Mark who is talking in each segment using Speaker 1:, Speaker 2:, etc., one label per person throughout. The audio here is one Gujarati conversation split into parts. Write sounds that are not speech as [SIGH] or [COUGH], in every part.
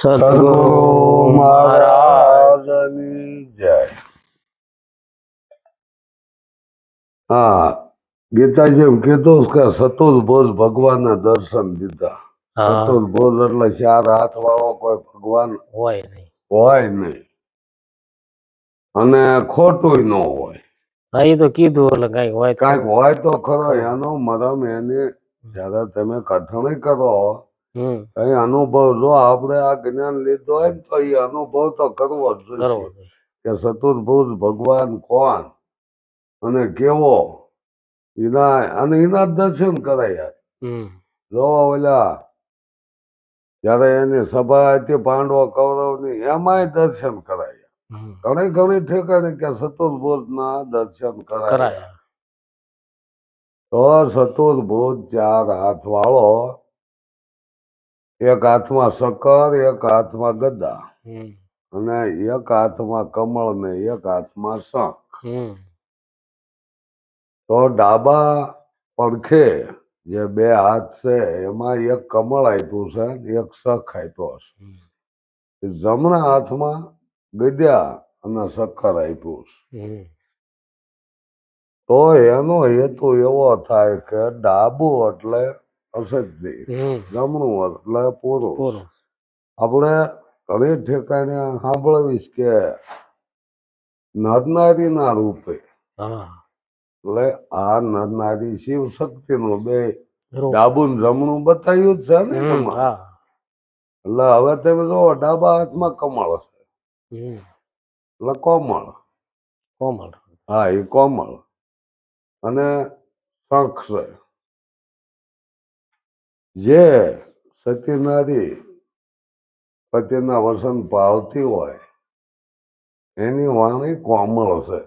Speaker 1: સદગુરુ મહારાજની જય. હા ગીતાજી એમ કીધું કે સતુર્ભુજ ભગવાનના દર્શન દીધા.
Speaker 2: સતુલ
Speaker 1: ચતુર્ભુજ એટલે ચાર હાથ વાળો કોઈ ભગવાન
Speaker 2: હોય નહીં.
Speaker 1: હોય નહીં. અને ખોટું ન હોય.
Speaker 2: હા એ તો કીધું એટલે કંઈક હોય તો.
Speaker 1: કાંઈક હોય તો ખરો એનો મરમ એને જયારે તમે કથણી કરો કઈ અનુભવ જો આપણે આ જ્ઞાન લીધો હોય ને તો એ અનુભવ તો કરવો જ જોઈએ. કે ચતુર્ભુજ ભગવાન કોણ અને કેવો? એના અને એના દર્શન કરાય. જો ઓલા જયારે એની સભા હતી પાંડવો કૌરવની એમાંય દર્શન કરાય. ઘણી ઘણી ઠેકાણે કે ચતુર્ભુજ ના દર્શન કરાય.
Speaker 2: કરાયા.
Speaker 1: તો ચતુર્ભુજ ચાર હાથ વાળો એક હાથમાં શક્કર એક હાથમાં ગદા. અને એક હાથમાં કમળ ને એક હાથમાં શંખ. તો ડાબા પડખે જે બે હાથ છે એમાં એક કમળ આપ્યું છે એક શંખ આપ્યો છે. જમણા હાથમાં ગદ્યા અને શક્કર આપ્યું છે. તો એનો હેતુ એવો થાય કે ડાબું એટલે
Speaker 2: હમ
Speaker 1: જમણું એટલે પૂરું આપણે ઘણી ઠેકાણે સાંભળવીશ કે નરનારીના રૂપે એટલે આ નરનારી શિવ શક્તિનું બે. ડાબું જમણું બતાવ્યું જ છે ને. એટલે હવે તમે જો ડાબા હાથમાં કમળ છે એટલે કોમળ
Speaker 2: કોમળ
Speaker 1: હા એ કોમળ અને શંખ છે જે સતીનારી પતિના વસન પાવતી હોય એની વાણી કોમળ
Speaker 2: હશે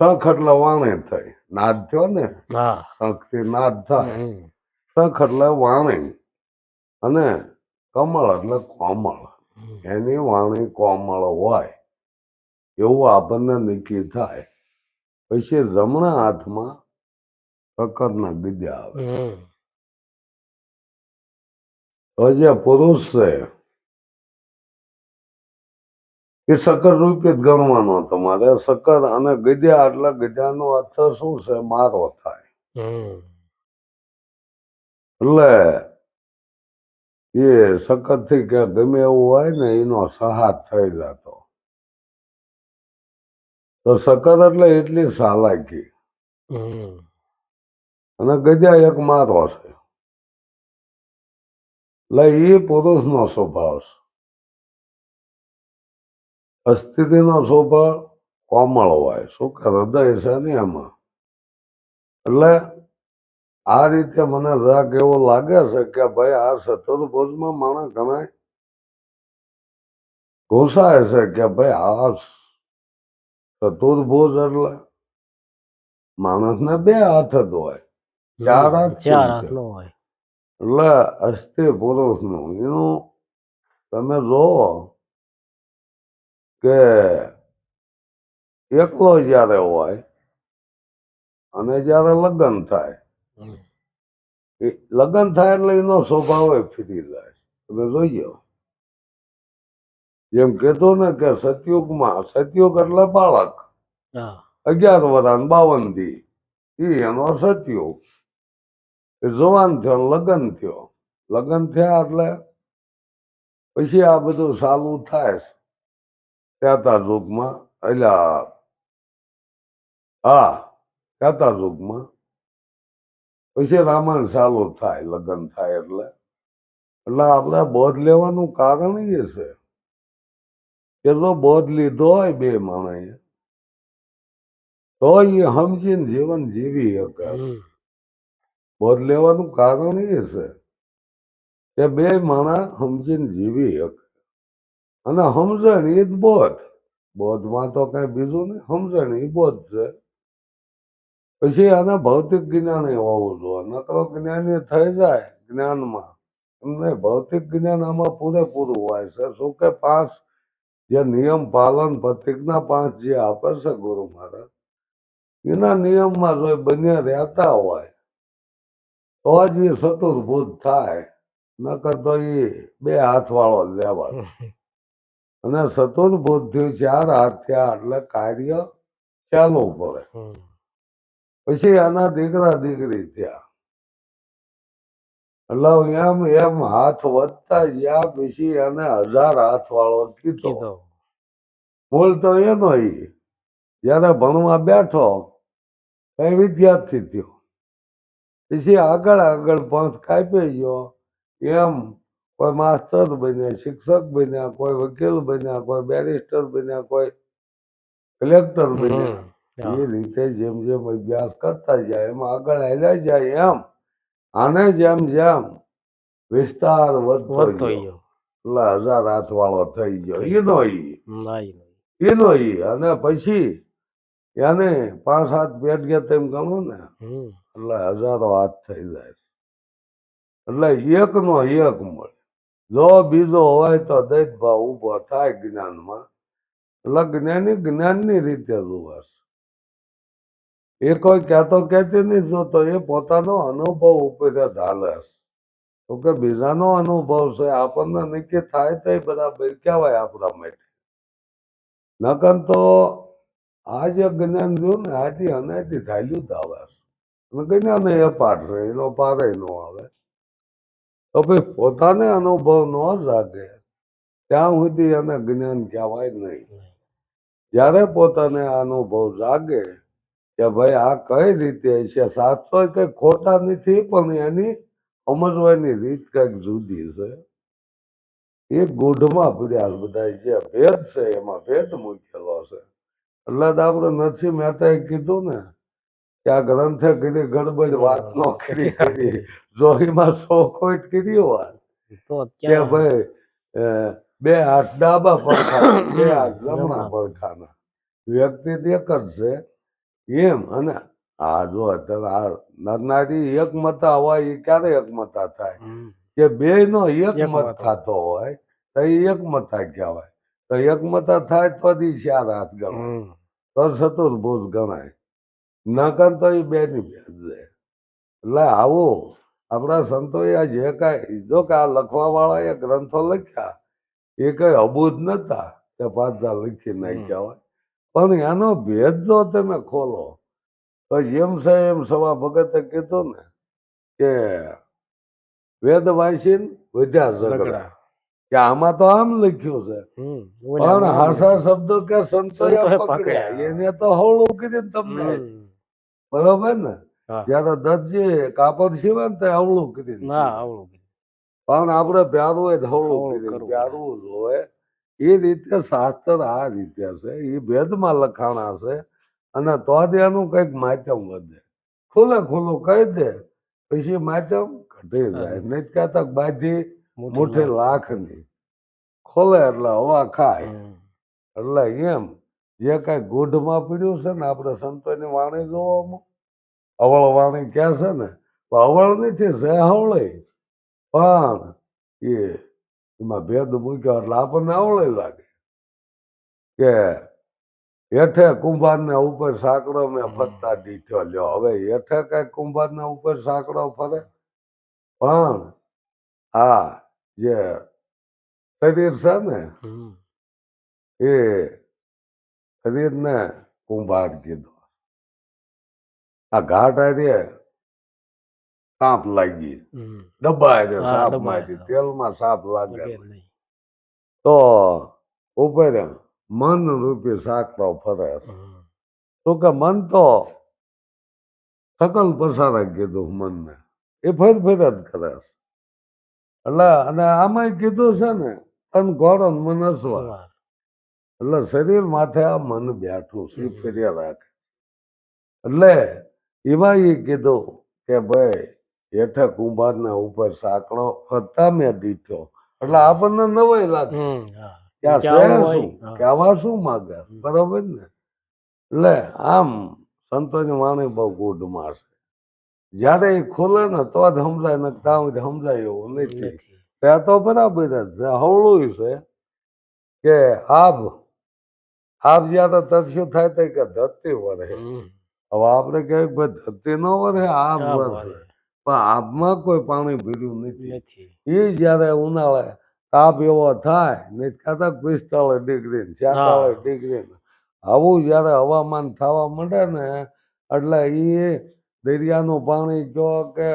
Speaker 1: શંખ એટલે વાણી થઈ. નાદ થયો ને? શંખથી નાદ થાય. શંખ એટલે વાણી અને કમળ એટલે કોમળ. એની વાણી કોમળ હોય. એવું આપણને નક્કી થાય. પછી જમણા હાથમાં શક્કરના બીજા આવે. તો જે પુરુષ. છે એ સકર રૂપિત ગણવાનો તમારે. સકર અને ગદ્યા એટલે ગદ્યાનો અર્થ શું છે? મારો થાય. એટલે એ સખતથી કે ગમે એવું હોય ને એનો સહાર થઈ જતો. તો સકર એટલે એટલી સાલાકી. અને ગદ્યા એક મારો છે. એટલે એ પુરુષનો સ્વભાવ છે. અસ્થિતિનો સ્વભાવ કોમળ હોય શું કે હૃદય છે ને એમાં? એટલે આ રીતે મને રાગ એવો લાગે છે કે ભાઈ આ ચતુર્ભુજમાં માણસ ઘણા ઘૂસાય છે કે ભાઈ આ ચતુર્ભુજ એટલે માણસને બે હાથ જ હોય. ચાર હાથ
Speaker 2: ચાર હાથ હોય.
Speaker 1: એટલે અસ્થિ પુરુષનું એનું તમે જોવો કે એકલો જ્યારે હોય અને જ્યારે લગ્ન થાય એ લગ્ન થાય એટલે એનો સ્વભાવ ફીરી જાય તમે જોઈએ જેમ કીધું ને કે સતયુગમાં સતયુગ એટલે બાળક અગિયાર વરાન બાવન દી એનો સતયુગ જવાન થયો લગ્ન થયો. લગ્ન થયા એટલે પછી આ બધું ચાલુ થાય ત્યાતા યુગમાં એટલે હા, ત્યાતા યુગમાં. પછી રામાયણ ચાલુ થાય, લગ્ન થાય એટલે. એટલે આપણે બોધ લેવાનું કારણ એ છે કે જો બોધ લીધો હોય બે માણસે, તો એ સમજીને જીવન જીવી શકે બોધ લેવાનું કારણ એ છે કે બે માણસ સમજીને જીવી શકે અને સમજણ એ જ બોધ. બોધમાં તો કઈ બીજું નહીં, સમજણ એ બોધ છે. પછી આને ભૌતિક જ્ઞાન એ હોવું જોઈએ. નકરો જ્ઞાની થઈ જાય જ્ઞાનમાં. એમને ભૌતિક જ્ઞાન આમાં પૂરેપૂરું હોય છે. શું કે પાંચ જે નિયમ પાલન પ્રતિજ્ઞા પાંચ જે આપે છે ગુરુ મહારાજ? એના નિયમમાં જો એ બંને રહેતા હોય તો જ એ ચતુર્ભુજ થાય. નકર તો એ બે હાથ વાળો લેવા અને સતત થયું ચાર હાથ થયા એટલે કાર્ય ચાલુ પડે. પછી આના દીકરા દીકરી થયા. એટલે એમ એમ હાથ વધતા ગયા પછી એને હજાર હાથ વાળો કીધો. મૂળ તો એનો જયારે ભણવા બેઠો કઈ વિદ્યાર્થી થયો. પછી આગળ આગળ પંથ કાપી ગયો. એમ કોઈ માસ્તર બન્યા શિક્ષક બન્યા કોઈ વકીલ બન્યા કોઈ બેરિસ્ટર બન્યા કોઈ કલેક્ટર બન્યા. એ રીતે જેમ જેમ અભ્યાસ કરતા જાય એમ આગળ આવ્યા જાય એમ આને જેમ જેમ વિસ્તાર વધતો ગયો. એટલે હજાર હાથ વાળો થઈ ગયો. એનો ઈ. એનો ઈ. અને પછી એને પાંચ સાત પેટ ગયા તેમ ગણો ને. એટલે હજારો હાથ થઈ જાય. એટલે એક નો એક મળે. જો બીજો હોય તો દૈત ભાવ ઊભો થાય જ્ઞાનમાં. એટલે જ્ઞાની જ્ઞાનની રીતે જોવાશે. એ કોઈ કહેતો કહેતી નહીં જોતો એ પોતાનો અનુભવ ઉપર ઢાલે તો કે બીજાનો અનુભવ છે, આપણને નક્કી થાય તો બરાબર કહેવાય આપણા માટે. નકર તો આ જે જ્ઞાન જોયું ને, આથી અનાથી ધાલ્યું આવે છે. જ્ઞાન એ પાઠ છે, એનો પારે ન આવે. તો ભાઈ પોતાને અનુભવ ન જાગે, ત્યાં સુધી એને જ્ઞાન કહેવાય નહીં. જ્યારે પોતાને અનુભવ જાગે કે ભાઈ આ કઈ રીતે છે, સાચો કઈ ખોટા નથી, પણ એની સમજવાની રીત કંઈક જુદી છે. એ ગૂઢમાં પડ્યા બધા જે ભેદ છે, એમાં ભેદ મૂકેલો છે. એટલે આપણે નરસિંહ મહેતાએ કીધું ને કે આ ગ્રંથે કીધી ગડબડ વાત ન કરી કરી જો સો કોઈટ કીધી હોય
Speaker 2: તો
Speaker 1: કે ભાઈ બે હાથ ડાબા પડખા [COUGHS] બે હાથ જમણા. પડખાના. વ્યક્તિ એક જ છે. એમ અને આ જો અત્યારે આ નરનારી એકમતા હોય એ ક્યારે એકમતા થાય? કે બે નો એકમત
Speaker 2: એક
Speaker 1: મત
Speaker 2: મત
Speaker 1: થતો હોય તો એ એકમતા કહેવાય. તો એકમતા થાય તો દી ચાર હાથ ગણાય. તો ચતુર્ભુજ ગણાય. નકર તો એ બે ની એટલે આવું આપણા સંતોએ આ જે કાંઈ જો કે આ લખવા વાળા એ ગ્રંથો લખ્યા એ કઈ અબૂધ નતા કે પાછા લખી નાખ્યા હોય પણ એનો ભેદ જો તમે ખોલો તો જેમ છે એમ સવા ભગતે કીધું ને કે વેદ વાંચીને વધ્યા ઝઘડા કે આમાં તો આમ લખ્યું છે. પણ હાસા શબ્દો કે પકડ્યા
Speaker 2: પકડ્યા.
Speaker 1: એને તો હવળું કીધું તમને. બરોબર ને? જ્યારે દરજી કાપડ સીવે ને તો અવળું કીધું
Speaker 2: ના અવળું
Speaker 1: પણ આપણે પ્યારું હવળું કીધું પ્યારું જ હોય. એ રીતે શાસ્ત્ર આ રીતે છે. એ ભેદમાં લખાણા છે. અને તો એનું કંઈક માધ્યમ વધે. ખુલ્લે ખુલ્લું કહી દે પછી માધ્યમ ઘટી જાય. નહીં કહેતા કે બાધી મુઠ્ઠી. લાખની. ખોલે એટલે હવા ખાય. એટલે એમ જે કાંઈ ગોઢમાં પીડ્યું છે ને આપણે સંતોની વાણી જોવામાં. અવળ વાણી ક્યાં છે ને? અવળ નથી છે હવળે પણ એ એમાં ભેદ મૂક્યો એટલે આપણને અવળે લાગે. કે હેઠે કુંભારને ઉપર સાંકડો મેં. ફરતા દીઠો લ્યો. હવે હેઠે કઈ કુંભારને ઉપર સાંકડો ફરે? પણ આ જે શરીર છે ને. એ શરીરને કુંભાર કીધો આ ઘાટ આરે સાપ લાગી ડબ્બા
Speaker 2: સાપમાંથી
Speaker 1: તેલમાં સાપ લાગે તો ઉપર મન રૂપી સાકડો ફરે તો કે મન તો સકલ પસારા કીધું મનને એ ફેર ફેર જ કરે એટલે અને આમાંય કીધું છે ને તન ઘોડો ને મન
Speaker 2: સવાર.
Speaker 1: એટલે શરીર માથે આ મન બેઠું છે ફેર્યા રાખે. એટલે એમાં એ કીધું કે ભાઈ હેઠા કુંભારના ઉપર સાંકળો ફરતા મેં દીઠો. એટલે આપણને નવાઈ લાગે. કે
Speaker 2: આવું.
Speaker 1: શું?
Speaker 2: હા.
Speaker 1: કે આવા શું માગે. બરોબર ને? એટલે આમ સંતોની વાણી બહુ ગુઢમાં મારશે જ્યારે એ ખોલે ને તો જ સમજાય ને ત્યાં સમજાય એવું નથી. ત્યાં તો બરાબર જ હવળું છે કે આબ આબ જ્યારે તથ્યું થાય તો કે ધરતી વધે
Speaker 2: હમ.
Speaker 1: હવે આપણે કહે કે ધરતી ન વધે આબ
Speaker 2: આ
Speaker 1: વરે પણ આપમાં કોઈ પાણી ભર્યું નથી. એ જ્યારે ઉનાળે તાપ એવો થાય નહીં ખાતા પિસ્તાળીસ ડિગ્રી છેતાળીસ ડિગ્રી આવું જ્યારે હવામાન થવા માંડે ને એટલે એ દરિયાનું પાણી જો કે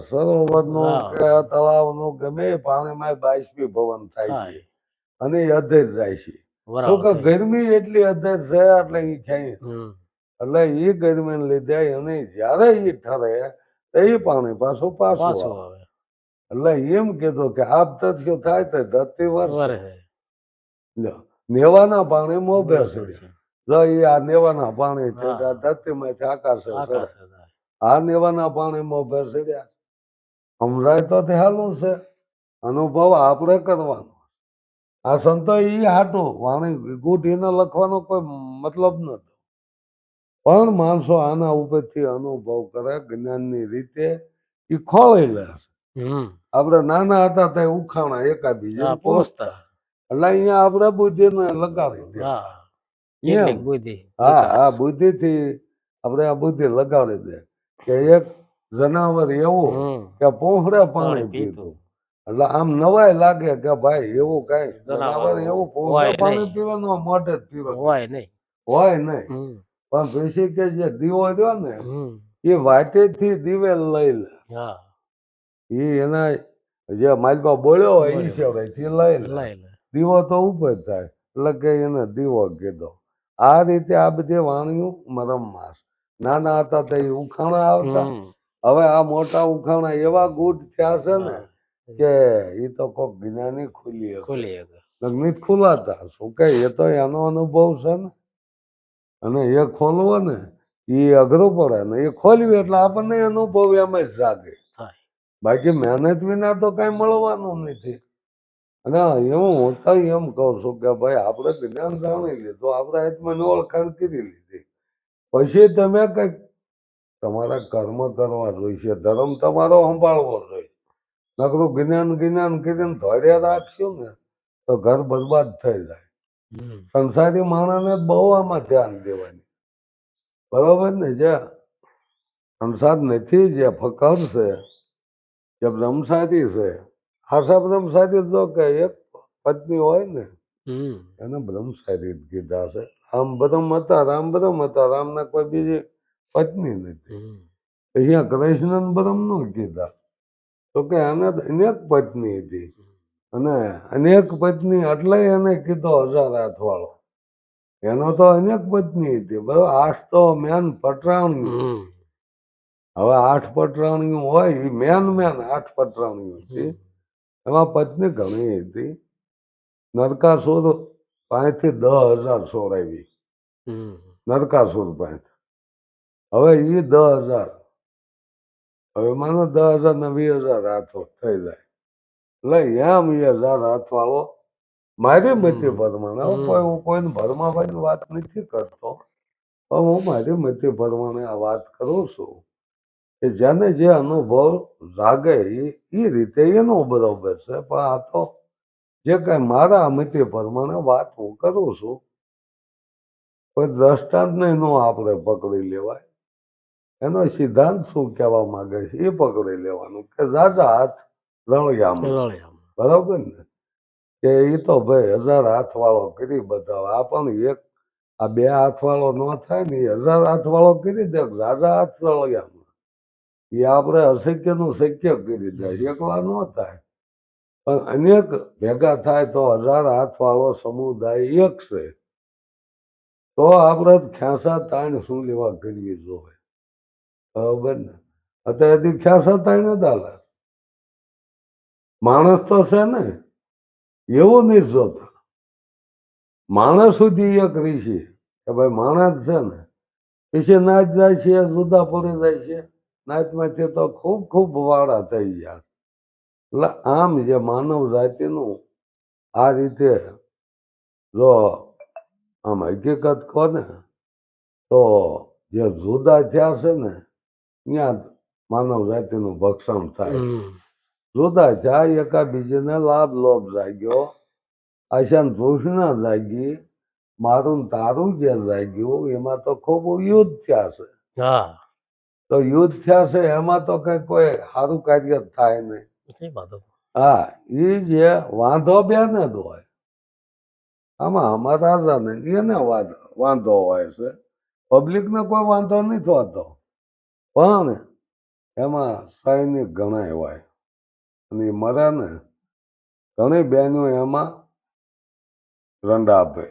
Speaker 1: સરોવરનું
Speaker 2: હા.
Speaker 1: કે તળાવનું ગમે પાણીમાં બાષ્પીભવન થાય છે. અને અધેર જાય છે. શું. ગરમી એટલી હદે છે એટલે એ ક્યાંય એટલે એ ગરમી લીધે એને જયારે એ ઠરે તો એ પાણી પાછું પાછું આવે. એટલે એમ કીધું કે આપ તથ્યો થાય તો ધરતી વર્ષ નેવાના પાણી મોભે છે
Speaker 2: છે.
Speaker 1: જો એ આ નેવાના પાણી છે
Speaker 2: હા.
Speaker 1: ધરતીમાંથી આકાશે ચડે. આ નેવાના પાણી મોભે ચડ્યા સમજાય તો તે હાલું છે. અનુભવ આપણે કરવાનો. આ સંતો એ હાટો વાણી ગુઢીને લખવાનો કોઈ મતલબ નતો પણ માણસો આના ઉપરથી અનુભવ કરે જ્ઞાનની રીતે એ ખોળી લે આપણે નાના હતા તે ઉખાણા એકા બીજા પહોંચતા એટલે અહીંયા આપણે બુદ્ધિને લગાડી દે.
Speaker 2: બુદ્ધિ
Speaker 1: હા. હા બુદ્ધિથી આપણે આ બુદ્ધિ લગાડી દે. કે એક જનાવર એવું કે પોહરે પાણી પીતું. એટલે આમ નવાય લાગે કે ભાઈ એવું કઈ
Speaker 2: જનાવર
Speaker 1: એવું પાણી પીવાનું મોઢે જ પીવાનું.
Speaker 2: હોય નહીં.
Speaker 1: હોય નહીં. પણ પછી કે જે દીવો રહ્યો ને એ વાટે થી દીવે લઈ લે. એ એના જે માલબા બોલ્યો હોય એ સિવાયથી લઈ લે. દીવો તો ઉપર થાય. એટલે કે એને દીવો કીધો. આ રીતે આ બધી વાણીઓ મરમમાં. નાના હતા તે ઉખાણા આવતા. હવે આ મોટા ઉખાણા એવા ગુટ થયા છે ને. કે એ તો કોક જ્ઞાની ખુલી.
Speaker 2: ખુલી
Speaker 1: લગ્નિત ખુલાતા શું કે એ તો એનો અનુભવ છે ને. અને એ ખોલવો ને એ અઘરું પડે ને. એ ખોલવી એટલે આપણને અનુભવ એમ જ જાગે. બાકી મહેનત વિના તો કઈ મળવાનું નથી. અને એવું હું તો એમ કહું છું કે ભાઈ આપણે જ્ઞાન જાણી લીધું આપણે આત્માની ઓળખાણ કરી લીધી. પછી તમે કંઈક તમારા કર્મ કરવા જોઈશે ધર્મ તમારો સંભાળવો જોઈએ નકરું જ્ઞાન જ્ઞાન કરીને ધોડ્યા રાખશું ને તો ઘર બરબાદ થઈ જાય. સંસારી માણસને બહુ આમાં ધ્યાન દેવાની. બરોબર ને જે સંસાર નથી જે ફકર છે જે બ્રહ્મસાથી છે. આશા બ્રહ્મસારી તો કે એક પત્ની હોય ને એને બ્રહ્મસાથી જ કીધા છે. આમ બ્રહ્મ હતા રામ બ્રહ્મ હતા રામના કોઈ બીજી પત્ની નથી. અહીંયા કૃષ્ણન બ્રહ્મ નો કીધા. તો કે એને અનેક પત્ની હતી. અને અનેક પત્ની એટલે એને કીધો હજાર હાથ વાળો એનો તો અનેક પત્ની હતી. બરાબર આઠ તો મેન પટરાણી હવે આઠ પટરાણીઓ હોય એ મેન મેન આઠ પટરાણીઓ હતી. એમાં પત્ની ઘણી હતી. નરકાસુર પાંચથી દસ હજાર સોરાવી નરકાસુર પાંચ હવે એ દસ હજાર હવે માનો દસ હજાર ને વીસ હજાર હાથો થઈ જાય. એટલે એમ વીસ હજાર હાથ વાળો મારી મતી
Speaker 2: હમ.
Speaker 1: પ્રમાણે હવે
Speaker 2: હમ.
Speaker 1: કોઈ હું કોઈને ભરમાભાઈની વાત નથી કરતો. પણ હું મારી મતી ભરમાને આ વાત કરું છું કે જેને જે અનુભવ જાગે એ રીતે એનો બરોબર છે. પણ આ તો જે કઈ મારા મતી પ્રમાણે વાત હું કરું છું કોઈ દ્રષ્ટાંતને નો આપણે પકડી લેવાય. એનો સિદ્ધાંત શું કહેવા માંગે છે? એ પકડી લેવાનું કે ઝાઝા હાથ રળિયામાં. બરાબર ને? કે એ તો ભાઈ હજાર હાથ વાળો કરી બધા. આ પણ એક આ બે હાથવાળો ન થાય ને એ હજાર હાથ વાળો કરી દે ઝાઝા હાથ રળિયામાં. એ આપણે અશક્યનું શક્ય કરી દે. એકલા ન થાય. પણ અનેક ભેગા થાય તો હજાર હાથવાળો સમુદાય એક છે. તો આપણે ખ્યાસા તાણ શું લેવા કરવી જોઈએ? બરાબર ને? અત્યારેથી ખ્યાસા તાણ જ હાલે. માણસ તો છે ને, એવું નહીં માણસ સુધી એક ઋષિ કે ભાઈ માણસ છે ને પછી નાચ જાય છે, જુદા પડી જાય છે. નાચમાંથી તો ખૂબ ખૂબ વાળા થઈ ગયા. એટલે આમ જે માનવ જાતિનું આ રીતે જો આમ હકીકત કહો ને તો જે જુદા થયા છે ને ત્યાં માનવ જાતિનું ભક્ષણ થાય. જોતા જાય એકા બીજાને લાભ લોભ જાગ્યો. આશાન તૃષ્ણા જાગી. મારું તારું જે જાગ્યું એમાં તો ખૂબ યુદ્ધ થયા છે.
Speaker 2: હા.
Speaker 1: તો યુદ્ધ થયા છે એમાં તો કઈ કોઈ સારું કાર્ય થાય નહીં. હા. એ જે વાંધો બેને જ હોય. આમાં અમારા રાજાને એને વાંધો વાંધો હોય છે. પબ્લિકને કોઈ વાંધો નહીં થતો પણ એમાં સૈનિક ઘણા એવાય અને એ મરે ને ઘણી બહેનો એમાં રંડા આપે.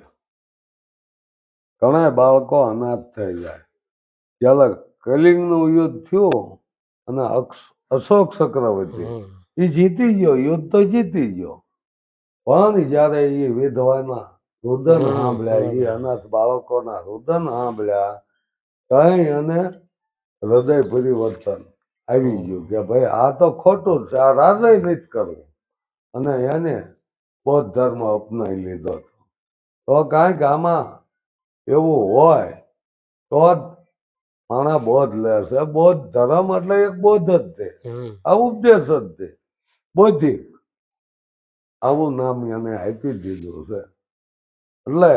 Speaker 1: ઘણા બાળકો અનાથ થઈ જાય. જ્યારે કલિંગનું યુદ્ધ થયું અને અશોક ચક્રવર્તી એ જીતી ગયો યુદ્ધ તો જીતી ગયો. પણ જ્યારે એ વિધવાના રુદન સાંભળ્યા એ અનાથ બાળકોના રુદન સાંભળ્યા કઈ અને હૃદય પરિવર્તન આવી ગયું કે ભાઈ આ તો ખોટું છે આ રાજય નથી કરવું. અને એને બૌદ્ધ ધર્મ અપનાવી લીધો તો કાંઈક આમાં એવું હોય તો જ માણા બોધ લે છે. બૌદ્ધ ધર્મ એટલે એક બોધ જ
Speaker 2: તે
Speaker 1: આ ઉપદેશ જ તે બૌદ્ધિક આવું નામ એને આપી દીધું છે. એટલે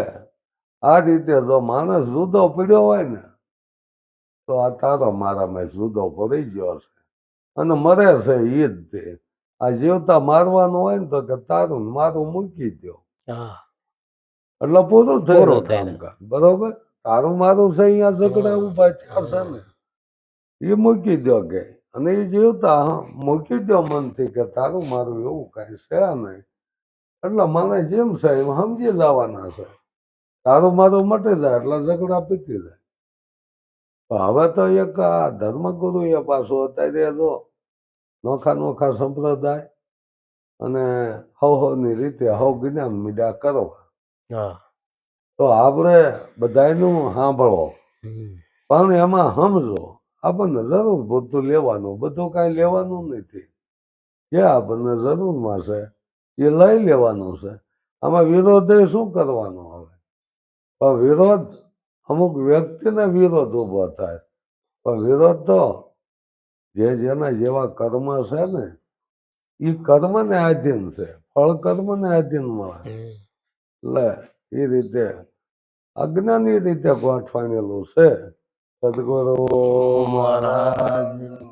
Speaker 1: આ રીતે જો માણસ જુદો પડ્યો હોય ને તો આ તારો મારામાં જુદો પડી ગયો છે. અને મરે છે એ જ તે. આ જીવતા મારવાનું હોય ને તો કે તારું મારું મૂકી દો
Speaker 2: હા.
Speaker 1: એટલે પૂરું
Speaker 2: થયું.
Speaker 1: કામકાજ. બરોબર? તારું મારું છે અહીંયા ઝઘડા. ઊભા થયા છે ને. એ મૂકી દો કે. અને એ જીવતા મૂકી દો મનથી કે તારું મારું એવું કઈ છે નહીં. એટલે મને જેમ છે એમ સમજી લાવવાના છે. તારું મારું મટી જાય એટલે ઝઘડા પીતી જાય. હવે તો એક ધર્મગુરુ એ પાછું અત્યારે જો નોખા નોખા સંપ્રદાય અને હવ હવની રીતે હવ જ્ઞાન મીડા કરવા તો આપણે બધાનું સાંભળો. પણ એમાં સમજો આપણને જરૂર પૂરતું લેવાનું બધું કાંઈ લેવાનું નથી. જે આપણને જરૂરમાં છે એ લઈ લેવાનું છે. આમાં વિરોધે શું કરવાનો હવે? વિરોધ અમુક વ્યક્તિને વિરોધ ઊભો થાય. પણ વિરોધ તો જે જેના જેવા કર્મ છે ને એ કર્મને આધીન છે. ફળ કર્મને આધીન મળે. એટલે એ રીતે અજ્ઞાની રીતે ગોઠવાણેલું છે. સદગુરુ
Speaker 2: મહારાજ.